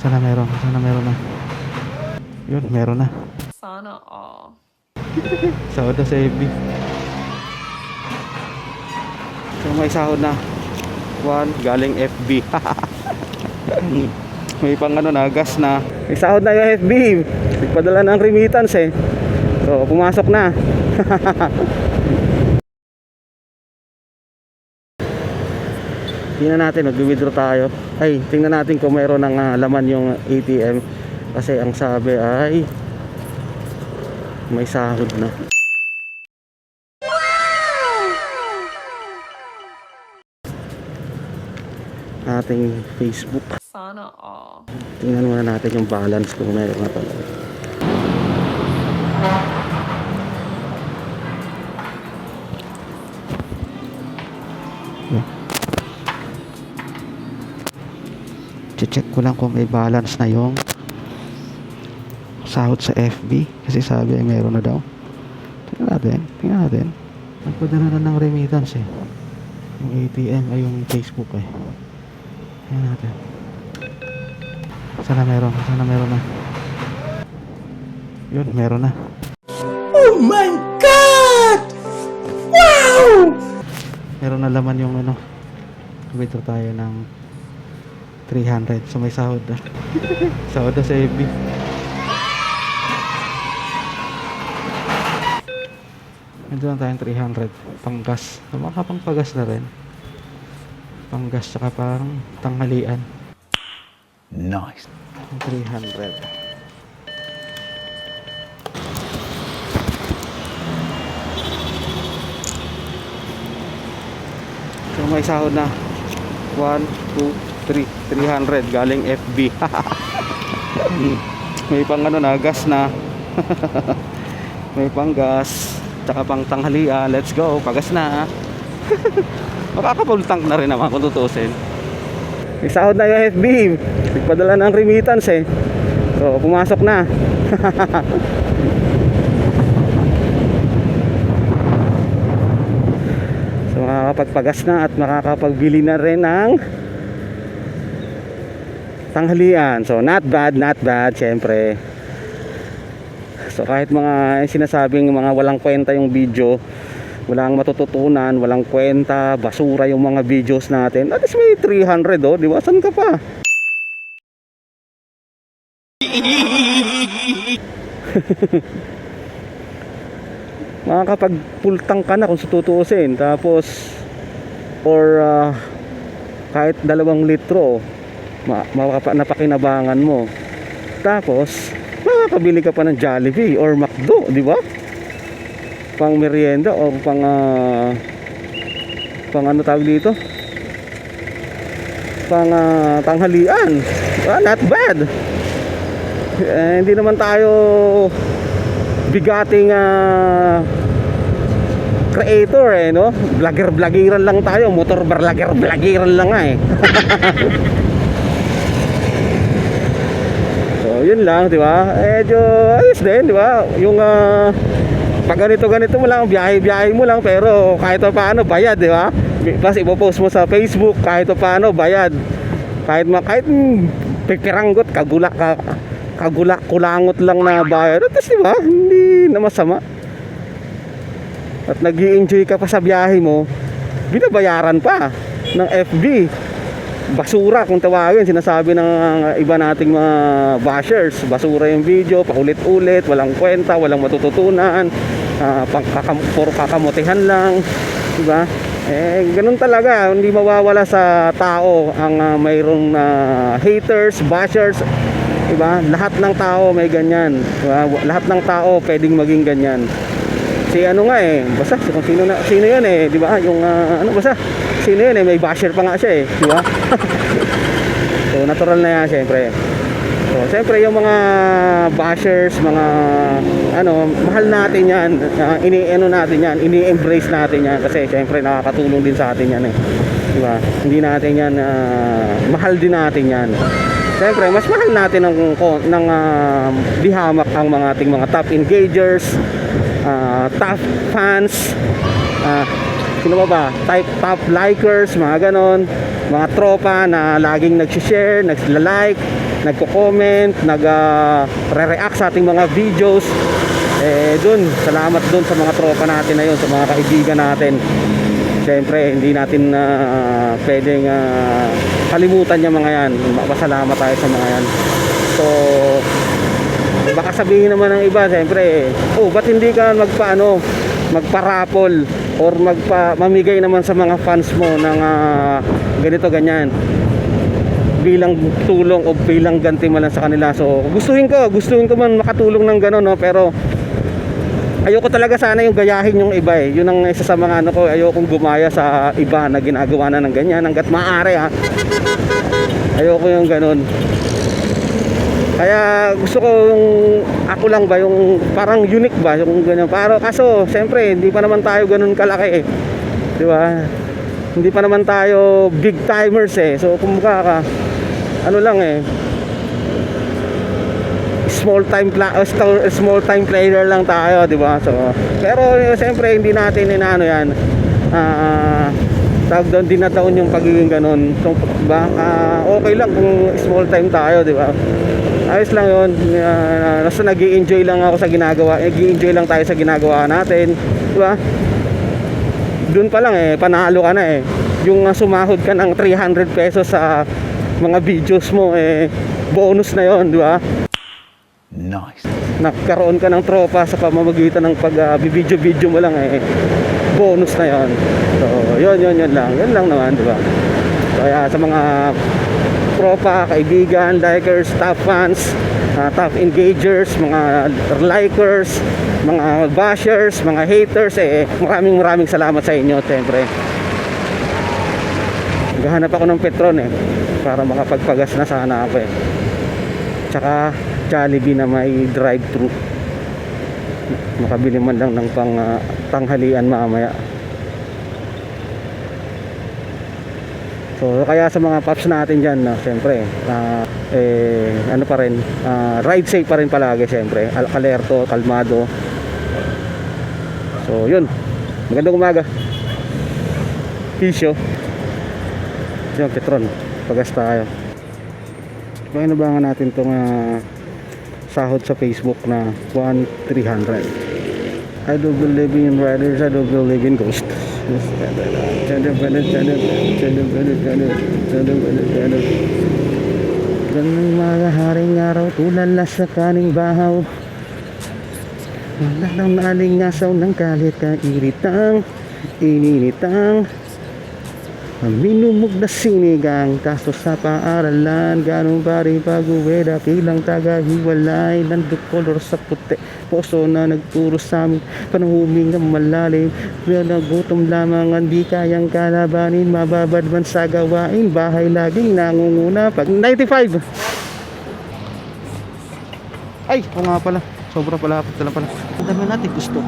Sana meron, sana meron na. Yun, meron na. Sana all. Sahod na sa FB. So may sahod na. One, galing FB. may pang ano na, gas na. May sahod na yung FB. Nagpadala ng remittance eh. So pumasok na. Tingnan natin, mag-withdraw tayo. Ay, tingnan natin kung mayroon ng ah, laman yung ATM. Kasi ang sabi ay may sahod na. Ating Facebook. Sana all. Tingnan muna natin yung balance kung mayroon na talaga. Check ko lang kung may balance na yung sahod sa FB kasi sabi ay meron na daw. Tingnan natin, tingnan natin. Nagpadala na ng remittance eh. Yung ATM ay yung Facebook eh. Tingnan natin. Sana meron, sana meron na. Yun, meron na. Oh my God! Wow! Meron na laman yung ano. Withdraw tayo ng 300. So may sahod na. sahod na sa FB. Ito lang tayong 300. Panggas. So makapangpagas na rin. Panggas tsaka pang tanghalian. Nice. 300. So may sahod na. 1, 2, 3. 300 galing FB. may pang ano na, gas na. may pang gas. Tsaka pang tanghalian. Let's go. Pagas na. Makakapag tank na rin naman kung tutusin. May sahod na yung FB. Nagpadala ng remittance eh. So, pumasok na. so, makakapagpagas na at makakapagbili na rin ng tanghalian. So, not bad, not bad, syempre. So, kahit mga sinasabing mga walang kwenta yung video, walang matututunan, walang kwenta, basura yung mga videos natin. At least may 300 oh, di ba? Saan ka pa? Makakapag full tank ka na kung tutuusin. Tapos, or ah, kahit dalawang litro, ma napakinabangan mo. Tapos, makakabili ka pa ng Jollibee or McDo, di ba? pang merienda o pang ah, pang ano tawag dito? Pang ah, tanghalian. Ah, not bad. Eh, hindi naman tayo bigating ah, creator eh no? Vlogger vloggeran lang tayo. Motor vlogger vloggeran lang eh so yun lang di ba? Medyo ayos din di ba? Yung ah, pag ganito ganito mo lang biyahe biyahe mo lang pero kahit pa paano bayad di ba? Plus ipopost mo sa Facebook kahit pa paano bayad. Kahit ma kahit mm, pipiranggot kagula ka, kagula kulangot lang na bayad. At di ba? Hindi na masama. At nag enjoy ka pa sa biyahe mo binabayaran pa ng FB basura kung tawagin sinasabi ng iba nating mga bashers. Basura yung video paulit-ulit walang kwenta walang matututunan uh, pang kakam, puro kakamutihan lang di ba? Eh ganun talaga hindi mawawala sa tao ang uh, mayroong uh, haters bashers di ba? Lahat ng tao may ganyan di ba? lahat ng tao pwedeng maging ganyan si ano nga eh basta kung sino na sino yun eh di ba? Yung ah, ano basta sino yun eh may basher pa nga siya eh di ba? So natural na yan syempre. So syempre yung mga bashers mga ano mahal natin yan uh, ini ano natin yan ini-embrace natin yan kasi syempre nakakatulong din sa atin yan eh di ba? Hindi natin yan ah, mahal din natin yan. Siyempre, mas mahal natin ng, ng uh, dihamak ang mga ating mga top engagers, uh, top fans, uh, sino ba ba? Type, top likers, mga ganon, mga tropa na laging nag-share, nag-like, nagko-comment, nag ah, re-react sa ating mga videos. Eh dun, salamat dun sa mga tropa natin na yun, sa mga kaibigan natin. Siyempre, hindi natin na pwedeng ah, kalimutan yung mga yan. Mapasalamat tayo sa mga yan. So, baka sabihin naman ng iba, siyempre, oh, ba't hindi ka magpaano, magparapol or magpa mamigay naman sa mga fans mo ng ah, ganito ganyan bilang tulong o bilang gantimalan sa kanila. So, gustuhin ko, gustuhin ko man makatulong ng gano'n, no? Pero ayoko talaga sana yung gayahin yung iba eh. Yun ang isa sa mga ano ko, ayokong gumaya sa iba na ginagawa na ng ganyan hanggat maaari ha. Ayoko yung ganun. Kaya gusto ko yung ako lang ba yung parang unique ba yung ganyan. Pero kaso siyempre hindi pa naman tayo ganun kalaki eh. 'Di ba? Hindi pa naman tayo big timers eh. So kumbaga ka ano lang eh small time uh, small time player lang tayo, 'di ba? So pero eh, siyempre hindi natin inaano 'yan. Ah tawag doon dinataon yung pagiging ganun. So ba ah, okay lang kung small time tayo, 'di ba? Ayos lang 'yon. Uh, nasa nag-enjoy lang ako sa ginagawa. Nag-enjoy lang tayo sa ginagawa natin, 'di ba? Doon pa lang eh panalo ka na eh. Yung ah, sumahod ka ng 300 pesos sa mga videos mo eh bonus na 'yon, di ba? Nice. nagkaroon ka ng tropa sa pamamagitan ng pag uh, video-video mo lang eh bonus na yon so yun yun yun lang yun lang naman di ba kaya sa mga tropa, kaibigan, likers, top fans uh, top engagers mga likers mga bashers, mga haters eh maraming maraming salamat sa inyo siyempre Naghahanap ako ng Petron eh para makapagpagas na sana ako eh. Tsaka Jollibee na may drive-thru. Makabili man lang ng pang ah, tanghalian mamaya so kaya sa mga paps natin dyan na siyempre ah, eh, ano pa rin ah, ride safe pa rin palagi siyempre Al- alerto, kalmado. So yun. Magandang umaga. Pisyo yun Petron. Pagas tayo. Painabangan natin itong ah, sahod sa Facebook na 1,300. I do believe in riders, I do believe in ghosts. Ganang mga haring araw, tulala sa kaning bahaw. Wala nang nalingasaw ng kalit kairitang, ininitang. Minumog na sinigang kaso sa paaralan Ganong pari pag-uwi Dakilang taga-hiwalay Nanduk kolor sa puti Poso na nagturo sa amin. Panahuming ng malalim Pero nagutom lamang ang di kayang kalabanin. Mababad man sa gawain Bahay laging nangunguna. Pag 95 Ay, oo nga pala. Sobra pala, pala pala. Ang dami natin gusto